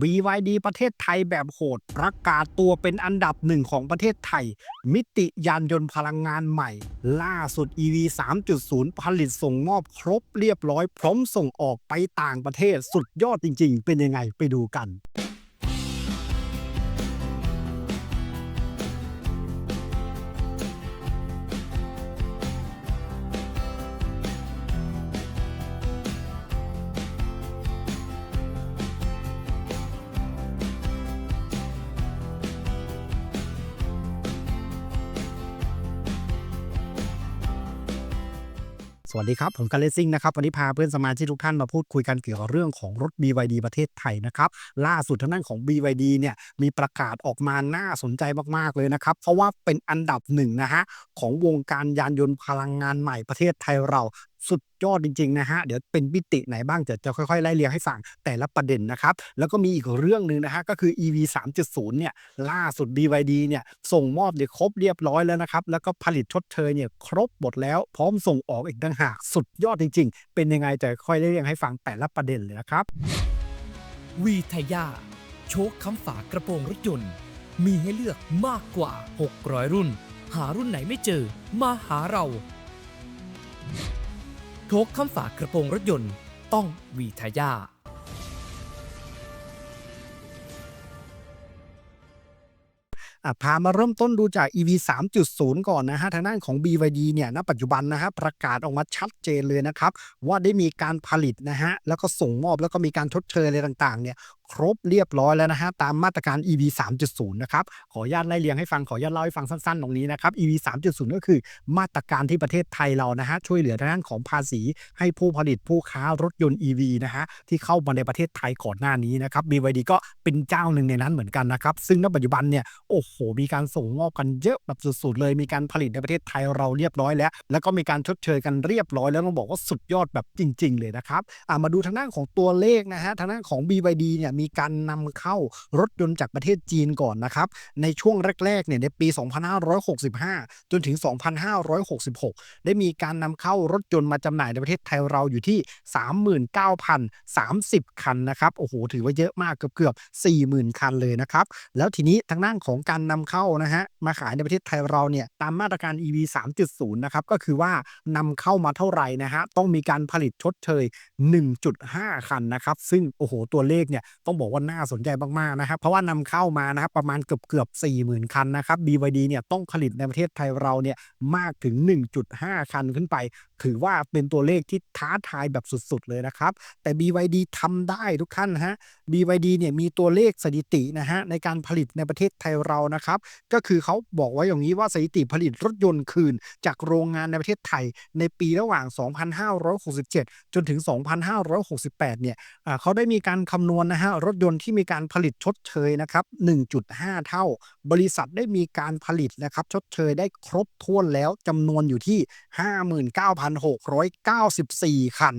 BYD ประเทศไทยแบบโหด ประกาศตัวเป็นอันดับหนึ่งของประเทศไทย มิติยานยนต์พลังงานใหม่ ล่าสุด EV 3.0 ผลิตส่งมอบครบเรียบร้อย พร้อมส่งออกไปต่างประเทศสุดยอดจริง ๆ เป็นยังไงไปดูกัน สวัสดีครับ ผมกันเลซิ่งนะครับ วันนี้พาเพื่อนสมาชิกทุกท่านมาพูดคุยกันเกี่ยวกับเรื่องของรถ BYD ประเทศไทยนะครับ ล่าสุดทางด้านของ BYD เนี่ยมีประกาศออกมาน่าสนใจมากๆเลยนะครับ เพราะว่าเป็นอันดับหนึ่งนะฮะของวงการยานยนต์พลังงานใหม่ประเทศไทยเรา สุดยอดจริงๆนะฮะ เดี๋ยวเป็นมิติไหนบ้างเดี๋ยวจะค่อยๆไล่เรียงให้ฟังแต่ละประเด็นนะครับ แล้วก็มีอีกเรื่องหนึ่งนะฮะ ก็คือ EV 3.0 เนี่ย ล่าสุด BYD เนี่ย ส่งมอบเนี่ยครบเรียบร้อยแล้วนะครับ แล้วก็ผลิตชดเชยเนี่ยครบหมดแล้ว พร้อมส่งออกอีกต่างหาก สุดยอดจริง ๆ เป็นยังไงจะค่อยไล่เรียงให้ฟังแต่ละประเด็นเลยนะครับวีทยาโชคคำฝากระโปรงรถยนต์ มีให้เลือกมากกว่า 600 รุ่น หารุ่นไหนไม่เจอ มาหาเรา โชคคำฝากระโปรงรถยนต์ต้องวีทยาพามาเริ่มต้นดูจาก EV 3.0 ก่อนนะฮะ ทางด้านของ BYD เนี่ย ณ ปัจจุบันนะฮะ ประกาศออกมาชัดเจนเลยนะครับ ว่าได้มีการผลิตนะฮะ แล้วก็ส่งมอบแล้วก็มีการชดเชยอะไรต่างๆ เนี่ยครบเรียบร้อยแล้วนะฮะตามมาตรการ EV 3.0 นะครับขออนุญาตไล่เรียงให้ฟังขออนุญาตเล่าให้ฟังสั้นๆ ตรงนี้นะครับ EV 3.0 ก็คือมาตรการที่ประเทศไทยเรานะฮะช่วยเหลือทางด้านของภาษี ให้ผู้ผลิตผู้ค้ารถยนต์ EV นะฮะที่เข้ามาในประเทศไทยก่อนหน้านี้นะครับ BYD ก็เป็นเจ้าหนึ่งในนั้นเหมือนกันนะครับ ซึ่งณปัจจุบันเนี่ยโอ้โห มีการส่งมอบกันเยอะแบบสุดๆเลยมีการผลิตในประเทศไทยเราเรียบร้อยแล้ว แล้วก็มีการชดเชยกันเรียบร้อยแล้วต้องบอกว่าสุดยอดแบบจริง ๆ เลยนะครับมาดูทางด้านของตัวเลขนะฮะทางด้านของ BYD เนี่ยมีการนำเข้ารถยนต์จากประเทศจีนก่อนนะครับ ในช่วงแรกๆเนี่ยในปี 2565 จนถึง 2566 ได้มีการนำเข้ารถยนต์มาจำหน่ายในประเทศไทยเราอยู่ที่ 39,030 คันนะครับโอ้โหถือว่าเยอะมากเกือบๆ40,000 คันเลยนะครับแล้วทีนี้ทางด้านของการนำเข้านะฮะมาขายในประเทศไทยเราเนี่ยตามมาตรการ EV 3.0 นะครับก็คือว่านำเข้ามาเท่าไหร่นะฮะต้องมีการผลิตชดเชย 1.5 คันนะครับ ซึ่งโอ้โหตัวเลขเนี่ยต้องบอกว่าน่าสนใจมากๆนะครับ เพราะว่านำเข้ามานะครับประมาณเกือบเกือบ40,000 คันนะครับ BYD เนี่ยต้องผลิตในประเทศไทยเราเนี่ยมากถึง 1.5 คันขึ้นไป ถือว่าเป็นตัวเลขที่ท้าทายแบบสุดๆเลยนะครับ แต่ BYD ทำได้ทุกท่านนะฮะ BYD เนี่ยมีตัวเลขสถิตินะฮะในการผลิตในประเทศไทยเรานะครับ ก็คือเขาบอกไว้อย่างนี้ว่าสถิติผลิตรถยนต์คืน จากโรงงานในประเทศไทย ในปีระหว่าง 2567 จนถึง 2568 เนี่ยอ่าเขาได้มีการคำนวณนะฮะรถยนต์ที่มีการผลิตชดเชยนะครับ 1.5 เท่า บริษัทได้มีการผลิตนะครับชดเชยได้ครบถ้วนแล้วจำนวนอยู่ที่ 59,694 คัน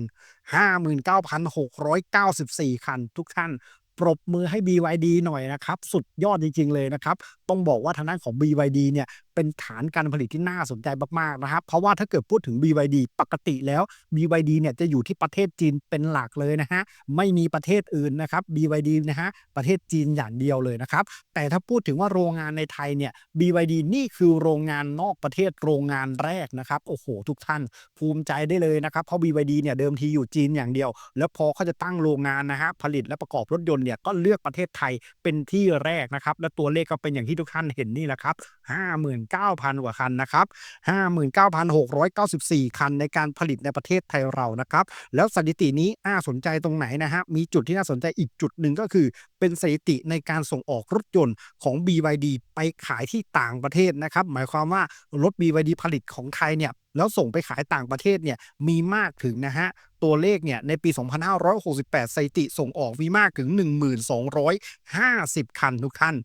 59,694 คัน ทุกท่านปรบมือให้ BYD หน่อยนะครับ สุดยอดจริง ๆ เลยนะครับต้องบอกว่าทางด้านของ BYD เนี่ยเป็นฐานการผลิตที่น่าสนใจมากๆนะครับ เพราะว่าถ้าเกิดพูดถึง BYD ปกติแล้ว BYD เนี่ยจะอยู่ที่ประเทศจีนเป็นหลักเลยนะฮะไม่มีประเทศอื่นนะครับ BYD นะฮะประเทศจีนอย่างเดียวเลยนะครับ แต่ถ้าพูดถึงว่าโรงงานในไทยเนี่ย BYD นี่คือโรงงานนอกประเทศโรงงานแรกนะครับโอ้โห ทุกท่านภูมิใจได้เลยนะครับเพราะ BYD เนี่ยเดิมทีอยู่จีนอย่างเดียว แล้วพอเขาจะตั้งโรงงานนะฮะผลิตและประกอบรถยนต์เนี่ยก็เลือกประเทศไทยเป็นที่แรกนะครับและตัวเลขก็เป็นอย่างที่ทุกท่านเห็นนี่แหละครับ 59,000 กว่าคันนะครับ 59,694 คันในการผลิตในประเทศไทยเรานะครับ แล้วสถิตินี้น่าสนใจตรงไหนนะฮะ มีจุดที่น่าสนใจอีกจุดหนึ่งก็คือเป็นสถิติในการส่งออกรถยนต์ของ BYD ไปขายที่ต่างประเทศนะครับ หมายความว่ารถ BYD ผลิตของไทยเนี่ยแล้วส่งไปขายต่างประเทศเนี่ยมีมากถึงนะฮะตัวเลขเนี่ยในปี 2568สถิติส่งออกมีมากถึง 1250 คันทุกท่าน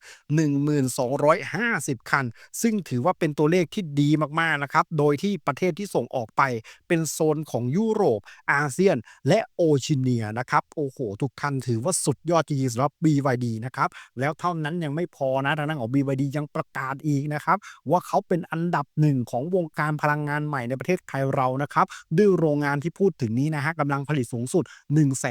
1250 คัน ซึ่งถือว่าเป็นตัวเลขที่ดีมากๆนะครับ โดยที่ประเทศที่ส่งออกไปเป็นโซนของยุโรป อาเซียน และโอชิเนียนะครับ โอ้โห ทุกท่านถือว่าสุดยอดจริงๆสำหรับ BYD นะครับ แล้วเท่านั้นยังไม่พอนะ ทางด้านของ BYD ยังประกาศอีกนะครับ ว่าเขาเป็นอันดับหนึ่งของวงการพลังงานใหม่ในประเทศไทยเรานะครับ ด้วยโรงงานที่พูดถึงนี้นะฮะกำลังผลิตสูงสุด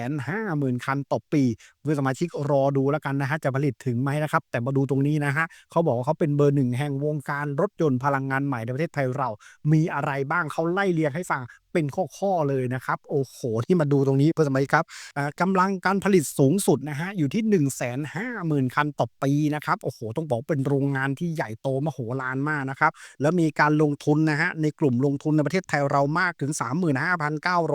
150,000 คันต่อปีเพื่อนสมาชิกรอดูแล้วกันนะฮะจะผลิตถึงไหมนะครับ แต่มาดูตรงนี้นะฮะเขาบอกว่าเขาเป็นเบอร์หนึ่งแห่งวงการรถยนต์พลังงานใหม่ในประเทศไทยเรา มีอะไรบ้างเขาไล่เรียงให้ฟังเป็นข้อๆเลยนะครับ โอ้โห ที่มาดูตรงนี้เพื่อนสมาชิกครับกำลังการผลิตสูงสุดนะฮะอยู่ที่ 1 5 0 0 0 0 คันต่อปีนะครับโอ้โห ต้องบอกเป็นโรงงานที่ใหญ่โตมโหฬารมากนะครับแล้วมีการลงทุนนะฮะในกลุ่มลงทุนในประเทศไทยเรามากถึง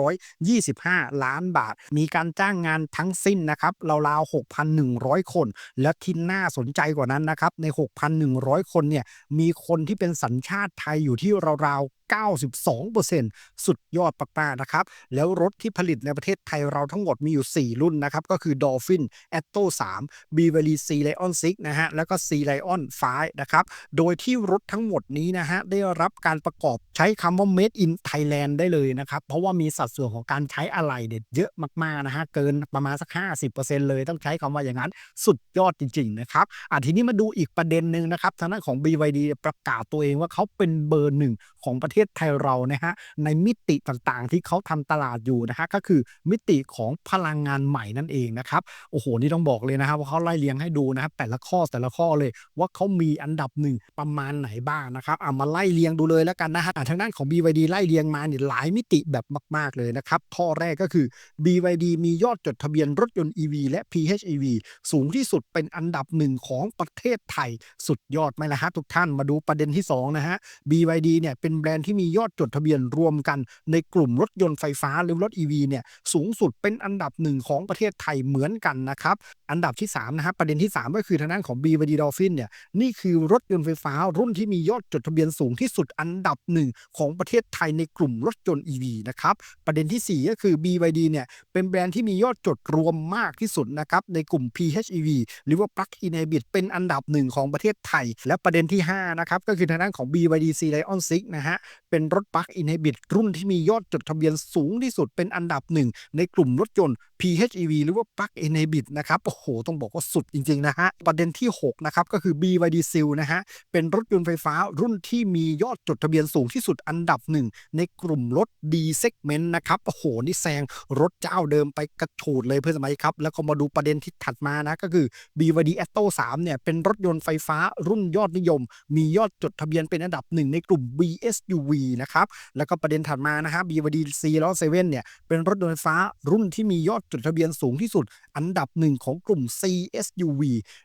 35,925 ล้านบาท มีการจ้างงานทั้งสิ้นนะครับเราราวๆ 6,100 คน และที่น่าสนใจกว่านั้นนะครับใน 6,100 คนเนี่ยมีคนที่เป็นสัญชาติไทยอยู่ที่ราวๆ92%สุดยอดมากๆนะครับ แล้วรถที่ผลิตในประเทศไทยเราทั้งหมดมีอยู่ 4 รุ่นนะครับ ก็คือ Dolphin a t t o 3 b v l y C Lion 6นะฮะ แล้วก็ C Lion 5นะครับ โดยที่รถทั้งหมดนี้นะฮะ ได้รับการประกอบใช้คำว่า Made in Thailand ได้เลยนะครับ เพราะว่ามีสัดส่วนของการใช้อะไหล่เนี่ยเยอะมากๆนะฮะ เกินประมาณสัก 50%เลยต้องใช้คำว่าอย่างนั้น สุดยอดจริง ๆ นะครับอะทีนี้มาดูอีกประเด็นหนึ่งนะครับทางด้านของ BYD ประกาศตัวเองว่าเขาเป็นเบอร์หนึ่งของประเทศทศไทยเรานะฮะในมิติต่างๆ ที่เขาทำตลาดอยู่นะฮะก็คือมิติของพลังงานใหม่นั่นเองนะครับโอ้โหนี่ต้องบอกเลยนะครับว่าเขาไล่เรียงให้ดูนะครับแต่ละข้อแต่ละข้อเลยว่าเขามีอันดับหนึ่งประมาณไหนบ้างนะครับอะมาไล่เรียงดูเลยแล้วกันนะฮะทางด้านของ BYD ไล่เรียงมาเนี่ยหลายมิติแบบมาก ๆเลยนะครับข้อแรกก็คือ BYD มียอดจดทะเบียนรถยนต์ EV และ PHEV สูงที่สุดเป็นอันดับหนึ่งของประเทศไทยสุดยอดไหมล่ะฮะทุกท่านมาดูประเด็นที่สองนะฮะ BYD เนี่ยเป็นแบรนด์ที่มียอดจดทะเบียนรวมกันในกลุ่มรถยนต์ไฟฟ้าหรือรถ EV เนี่ยสูงสุดเป็นอันดับหนึ่งของประเทศไทยเหมือนกันนะครับอันดับที่3นะฮะประเด็นที่ 3 ก็คือทางด้านของ BYD Dolphin เนี่ยนี่คือรถยนต์ไฟฟ้ารุ่นที่มียอดจดทะเบียนสูงที่สุดอันดับหนึ่งของประเทศไทยในกลุ่มรถยนต์ EV นะครับประเด็นทีสี่ 4 ก็คือ BYD เนี่ยเป็นแบรนด์ที่มียอดจดรวมมากที่สุดนะครับในกลุ่ม PHEV หรือว่า Plug-in Hybrid เป็นอันดับหนึ่งของประเทศไทย และประเด็นที่5นะครับก็คือทางด้านของ BYD C Lion 6นะฮะเป็นรถปลั๊กอินไฮบริดรุ่นที่มียอดจดทะเบียนสูงที่สุดเป็นอันดับหนึ่งในกลุ่มรถยนต์ PHEV หรือว่าปลั๊กอินไฮบริดนะครับ โอ้โห ต้องบอกว่าสุดจริง ๆ นะฮะ ประเด็นที่ 6 นะครับ ก็คือ BYD Seal นะฮะ เป็นรถยนต์ไฟฟ้ารุ่นที่มียอดจดทะเบียนสูงที่สุดอันดับหนึ่งในกลุ่มรถ D segment นะครับ โอ้โห นี่แซงรถเจ้าเดิมไปกระฉูดเลยเพื่อนสมัยครับ แล้วก็มาดูประเด็นที่ถัดมานะ ก็คือ BYD Atto 3 เนี่ย เป็นรถยนต์ไฟฟ้ารุ่นยอดนิยม มียอดจดทะเบียนเป็นอันดับหนึ่งในกลุ่ม BSUV นะครับ แล้วก็ประเด็นถัดมานะฮะ BYD C ล้อ7เนี่ย เป็นรถยนต์ไฟฟ้ารุ่นที่มียอดจดทะเบียนสูงที่สุด อันดับหนึ่งของกลุ่ม CSUV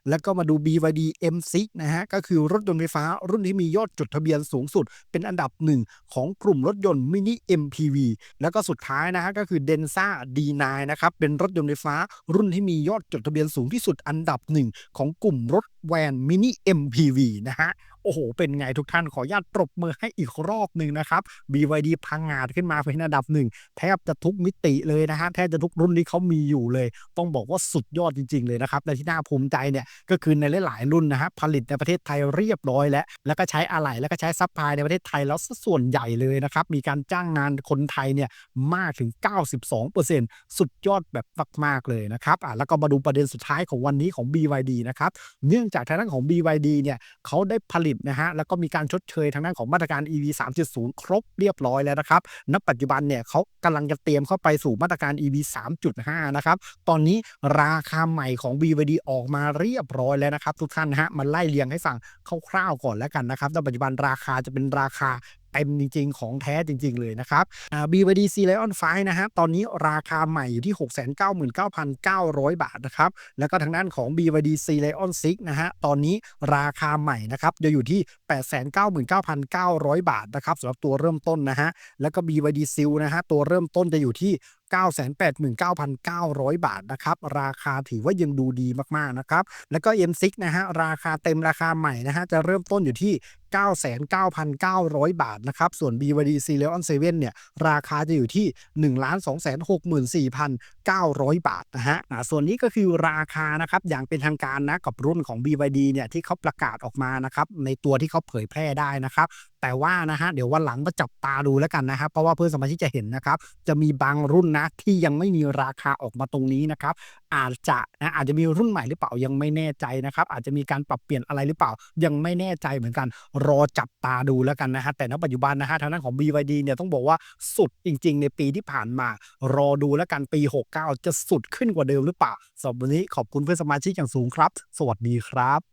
แล้วก็มาดู BYD M6 นะฮะ ก็คือรถยนต์ไฟฟ้ารุ่นที่มียอดจดทะเบียนสูงสุด เป็นอันดับหนึ่งของกลุ่มรถยนต์มินิ MPV แล้วก็สุดท้ายนะฮะก็คือ Denza D9 นะครับเป็นรถยนต์ไฟฟ้ารุ่นที่มียอดจดทะเบียนสูงที่สุด อันดับหนึ่งของกลุ่มรถแวนมินิ MPV นะฮะ โอ้โห เป็นไงทุกท่านขออนุญาตปรบมือให้อีกรอบหนึ่งนะครับ BYD พังงาดขึ้นมาเป็นอันดับหนึ่งแทบจะทุกมิติเลยนะฮะแทบจะทุกรุ่นที่เขามีอยู่เลย ต้องบอกว่าสุดยอดจริง ๆ เลยนะครับและที่น่าภูมิใจเนี่ยก็คือในหลายๆรุ่นนะฮะผลิตในประเทศไทยเรียบร้อยแล้ว แล้วก็ใช้อะไหล่แล้วก็ใช้ซัพพลายในประเทศไทยแล้วส่วนใหญ่เลยนะครับมีการจ้างงานคนไทยเนี่ยมากถึง 92%สุดยอดแบบมากๆเลยนะครับอะแล้วก็มาดูประเด็นสุดท้ายของวันนี้ของ BYD นะครับเนื่องจากทางด้านของ BYD เนี่ยเขาได้ผลิตนะฮะแล้วก็มีการชดเชยทางด้านของมาตรการ EV 3.0 ครบเรียบร้อยแล้วนะครับณปัจจุบันเนี่ยเขากำลังจะเตรียมเข้าไปสู่มาตรการ EV 3.5 นะครับ ตอนนี้ราคาใหม่ของ BYD ออกมาเรียบร้อยแล้วนะครับ ทุกท่านฮะมาไล่เรียงให้ฟังคร่าวๆก่อนแล้วกันนะครับณปัจจุบันราคาจะเป็นราคา เต็มจริง ๆ ของแท้จริง ๆ เลยนะครับ BYD C Lion 5นะฮะ ตอนนี้ราคาใหม่อยู่ที่ 699,900 บาทนะครับ แล้วก็ทางด้านของ BYD C Lion 6นะฮะ ตอนนี้ราคาใหม่นะครับจะอยู่ที่ 899,900 บาทนะครับสำหรับตัวเริ่มต้นนะฮะ แล้วก็ BYD Seal นะฮะ ตัวเริ่มต้นจะอยู่ที่ 989,900 บาทนะครับ ราคาถือว่ายังดูดีมากๆนะครับ แล้วก็ M6 นะฮะ ราคาเต็มราคาใหม่นะฮะ จะเริ่มต้นอยู่ที่ 99,900 บาทนะครับ ส่วน BYD C Leon 7 เนี่ย ราคาจะอยู่ที่ 1,264,900 บาทนะฮะอ่าส่วนนี้ก็คือราคานะครับ อย่างเป็นทางการนะ กับรุ่นของ BYD เนี่ย ที่เขาประกาศออกมานะครับ ในตัวที่เขาเผยแพร่ได้นะครับ แต่ว่านะฮะเดี๋ยววันหลังมาจับตาดูแล้วกันนะครับเพราะว่าเพื่อนสมาชิกจะเห็นนะครับ จะมีบางรุ่นนะที่ยังไม่มีราคาออกมาตรงนี้นะครับ อาจจะนะอาจจะมีรุ่นใหม่หรือเปล่ายังไม่แน่ใจนะครับ อาจจะมีการปรับเปลี่ยนอะไรหรือเปล่า ยังไม่แน่ใจเหมือนกัน รอจับตาดูแล้วกันนะฮะแต่ณปัจจุบันนะฮะทางด้านของ BYD เนี่ยต้องบอกว่าสุดจริง ๆ ในปีที่ผ่านมา รอดูแล้วกันปี 69 จะสุดขึ้นกว่าเดิมหรือเปล่าสำหรับวันนี้ขอบคุณเพื่อนสมาชิกอย่างสูงครับ สวัสดีครับ